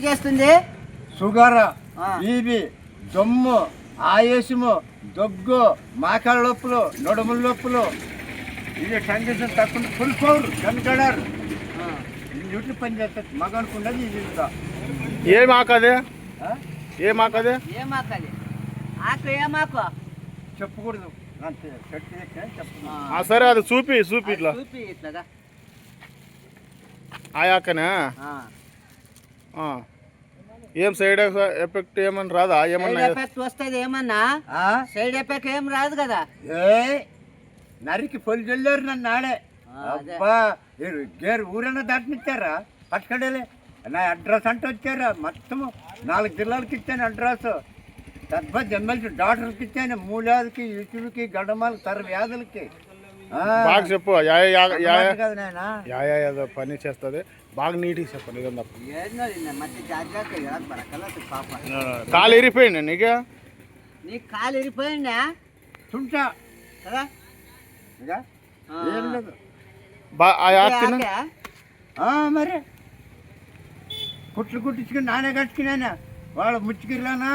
ఎందుకు చేస్తుంది sugar. BB దమ్ము ఆయాసము దగ్గు మాకాళ్ళ నొప్పులు నడుముల నొప్పులు ఇది కండిషన్ తక్కువ ఫుల్ పవర్ కనుకడారు. న్యూట్రి పని చేస్తుంది మగ అనుకున్నది ఇది. ఏం ఆ? ఏం ఆకు అదే ఏం ఆకలి ఆకు ఏం ఆకు చెప్పకూడదు సరే అది చూపి చూపి ఇట్లా చూపి ఇట్లాగా ఆ. ఆ. ఏం సైడ్ ఎఫెక్ట్ ఏమని రాదా? ఏమన్నా ఎఫెక్ట్ వస్తుంది ఏమన్నా? ఆ? సైడ్ ఎఫెక్ట్ ఏం రాదు కదా. ఏ నరికి పొలి చల్లారు నన్ను అదే. అబ్బా గేరు ఊరన్నా దాటినిచ్చారా? పట్టుకడలే నా అడ్రస్ అంటే వచ్చారా? మొత్తము నాలుగు జిల్లాలకి ఇచ్చాను అడ్రస్. తద్భ ఎమ్మెల్సీ డాక్టర్కి ఇచ్చాను మూలాదికి ఇటులకి గడ్డమాలకి తర వ్యాధులకి బాగా చెప్పు. యా యా- యా యా అర్థమైంది కదా నాయనా? యా యా ఏదో పని చేస్తుంది. బాగా నీట్గా చెప్పు నిజం తప్ప కాలు ఇరిపోయింది నీకు? నీ కాలు తుంటా. కదా? ఆ, మరి. కుట్లు కుట్టించుకుని నానే కట్టుకున్నాను? వాళ్ళు ముచ్చిగిరిలోనా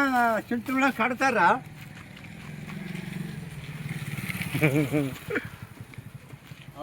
చింతలో కడతారా?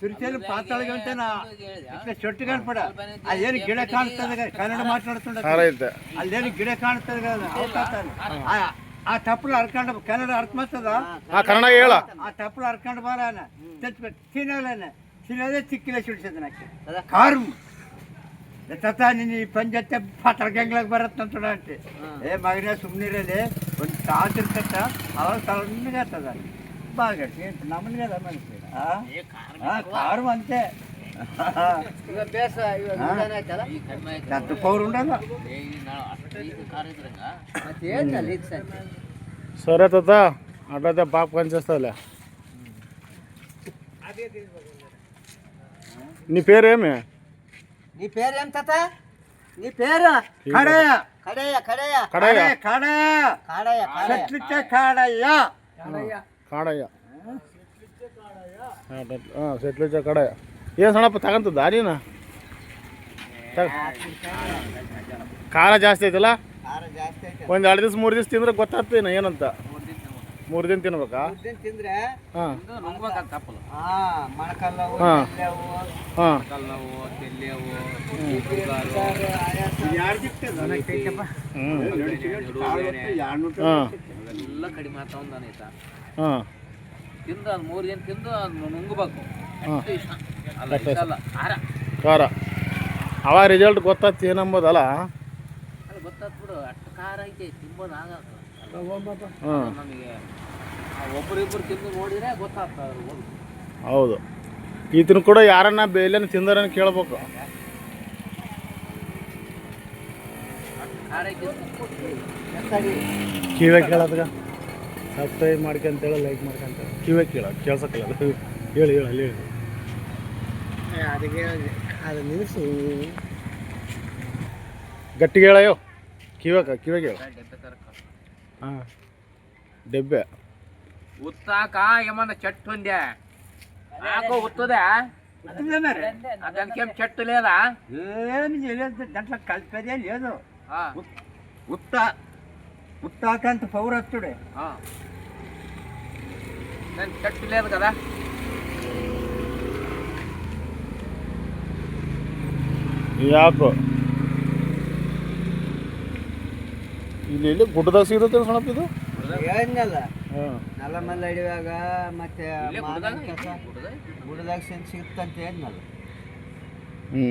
సురిచేలు పాతాళ కంటే నా ఇట్లా చెట్టు కనపడ అదేని గిడ కాణుతుంది కదా కన్నడ మాట్లాడుతుండ ಹಾರ ಐತೆ అదేని గిడ కాణుతుంది కదా అవుతాను ఆ- ఆ తప్పులు అరకండ కన్నడ అర్థమవుతుందా ಹಾ ಕನ್ನಡ ಹೇಳ ఆ తప్పులు అరకండ బారాన తెచ్చిపెట్టి తినాలనే తినేదే చిక్కిలే చూసేది నాకు కదా కారు ఎత్తా నేను ఈ పని చేస్తే పట్టల గంగలకు బరత్తుంటాడు అంటే ఏ మగనే సుమ్నీరేలే కొంచెం తాతిరుకట్ట అలా తలగా కారం అంతే. చెత్త కూర ఉండదు సరే. తాత అట్లయితే పాప పనిచేస్తావులే నీ పేరేమి? నీ పేరేం తాత? నీ పేరు? కడయ కడయ కడయ కడయ కడయ కడయ చెట్లిచ్చే ಹಾಂ ಸೆಟ್ಲುಜ ಕಡೆ ಏನು ಸಣ್ಣಪ್ಪ ತಗೊಂತದ್ದ ನೀನು ಖಾರ ಜಾಸ್ತಿ ಐತಲ್ಲ ಒಂದು ಎರಡು ದಿವಸ ಮೂರು ದಿವ್ಸ ತಿಂದ್ರೆ ಗೊತ್ತಾಗ್ತೇನ ಏನಂತ ಮೂರು ದಿನ ತಿನ್ಬೇಕಾ ಹಾಂ ಹಾಂ ಹಾಂ ಹಾಂ ತಿಂದು ಅದು ಮೂರು ದಿನ ತಿಂದು ಅದು ನುಂಗಬೇಕು. ಹಾಂ. ಅಷ್ಟು ಇಷ್ಟ. ಅಲ್ಲ ಇಷ್ಟ ಅಲ್ಲ ಖಾರ. ಖಾರ. ಅವಾಗ ರಿಸಲ್ಟ್ ಗೊತ್ತಾಗ್ತಿ ಏನಂಬೋದಲ್ಲ? ಅದು ಗೊತ್ತಾತ್ ಬಿಡು ಅಷ್ಟು ಖಾರ ಐತೆ ತಿಂಬೋದು ಆಗಲ್ಲ ಹಾಂ. ನಮಗೆ ಒಬ್ಬರಿಬ್ಬರು ತಿಂದು ನೋಡಿದ್ರೆ ಗೊತ್ತಾಗ್ತದೆ ಅದ್ರ ಒಂದು ಹೌದು. ಈತನ ಕೂಡ ಯಾರನ್ನ ಬೇಲೆನ ತಿಂದಾರನ್ನ ಕೇಳ್ಬೇಕು. ಖಾರ ಐತೆ. ಕಿವೆ ಕೇಳೋದ್ಗ ಸಬ್ಸ್ಕ್ರೈಬ್ ಮಾಡ್ಕೊಂತೇಳಿ ಲೈಕ್ ಮಾಡ್ಕೊಂತ ಕಿವೇ ಕೇಳ ಕೇಳ್ಸಕ್ಕಿಲ್ಲ. ಅದು ಹೇಳಿ ಹೇಳಿ ಅಲ್ಲಿ ಹೇಳಿ ಅದಕ್ಕೆ ಅದು ನಿಲ್ಲಿಸು ಗಟ್ಟಿಗೆ ಹೇಳಯ್ಯೋ. ಕಿವಾಗ ಕಿವೇ ಕೇಳ. ಹಾಂ. ಡಬ್ಬೆ. ಉತ್ತಾಕ ಯಮನ ಚಟ್ ಹೊಂದ್ಯ ಯಾಕೋ ಉತ್ತದೆ? ಅದಕ್ಕೆ ಚಟ್ಟು ಲೇದ ಏನು ಗಂಟ್ಲ ಕಲ್ಪದೇ ಲೇದು ಉತ್ತ. ఆ, ఉత్త ఉత్తాకంత పౌరస్తుడే ఆ. దానికి చెట్టు లేదు కదా ಯಾಕೋ ಇಲ್ಲಿ ಎಲ್ಲಿ ಗುಡ್ಡದಾಗ ಸಿಗುತ್ತೆ ಸಣಪ್ಪ ಇದು ಹೇಳಿದ್ನಲ್ಲ ಹಾಂ ನಲ್ಲಮಲ್ಲ ಹಿಡಿಯುವಾಗ ಮತ್ತೆ ಇಲ್ಲೇ ಮಾವಿನ ಗುಡ್ಡದಾಗ ಕಸ ಐತಿ, ಗುಡ್ಡದಾಗ. ಗುಡ್ಡದಾಗ ಸಿನ್ ಸಿಗುತ್ತಂತ ಹೇಳಿದ್ನಲ್ಲ ಹ್ಞೂ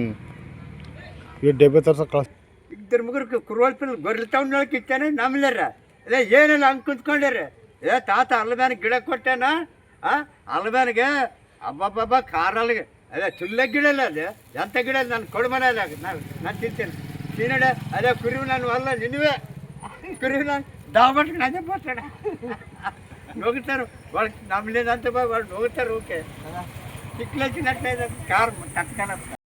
ಈ ಡೆಬ್ಬೆ ತರ್ಸಕ್ಕೆ ಕಳಿಸ್ ఇద్దరు ముగ్గురు కుర్రోళ్ళ పిల్లలు గొర్రెల టౌన్లోకి ఇచ్చాను నమ్మలేరా? అదే ఏనైనా అంక కుంచుకోండారు ఏ తాత అల్లదానికి గిడ కొట్టానా? ఆ, అల్లదానికి అబ్బాబ్బా కారాలు అదే చుల్ల గిడలే అదే. ఎంత గిడలు? నన్ను కొడమనేలా నన్ను తింటాను. తినడే అదే కురివి నన్ను వల్ల నిన్నువే. కురివి నన్ను దాబట్టుకుని అదే పోతాడా నొగుతారు వాళ్ళకి నమ్మలేదంత వాళ్ళు నొగుతారు ఓకే. కదా. చిక్కులు వచ్చినట్లయితే కారు కట్టకన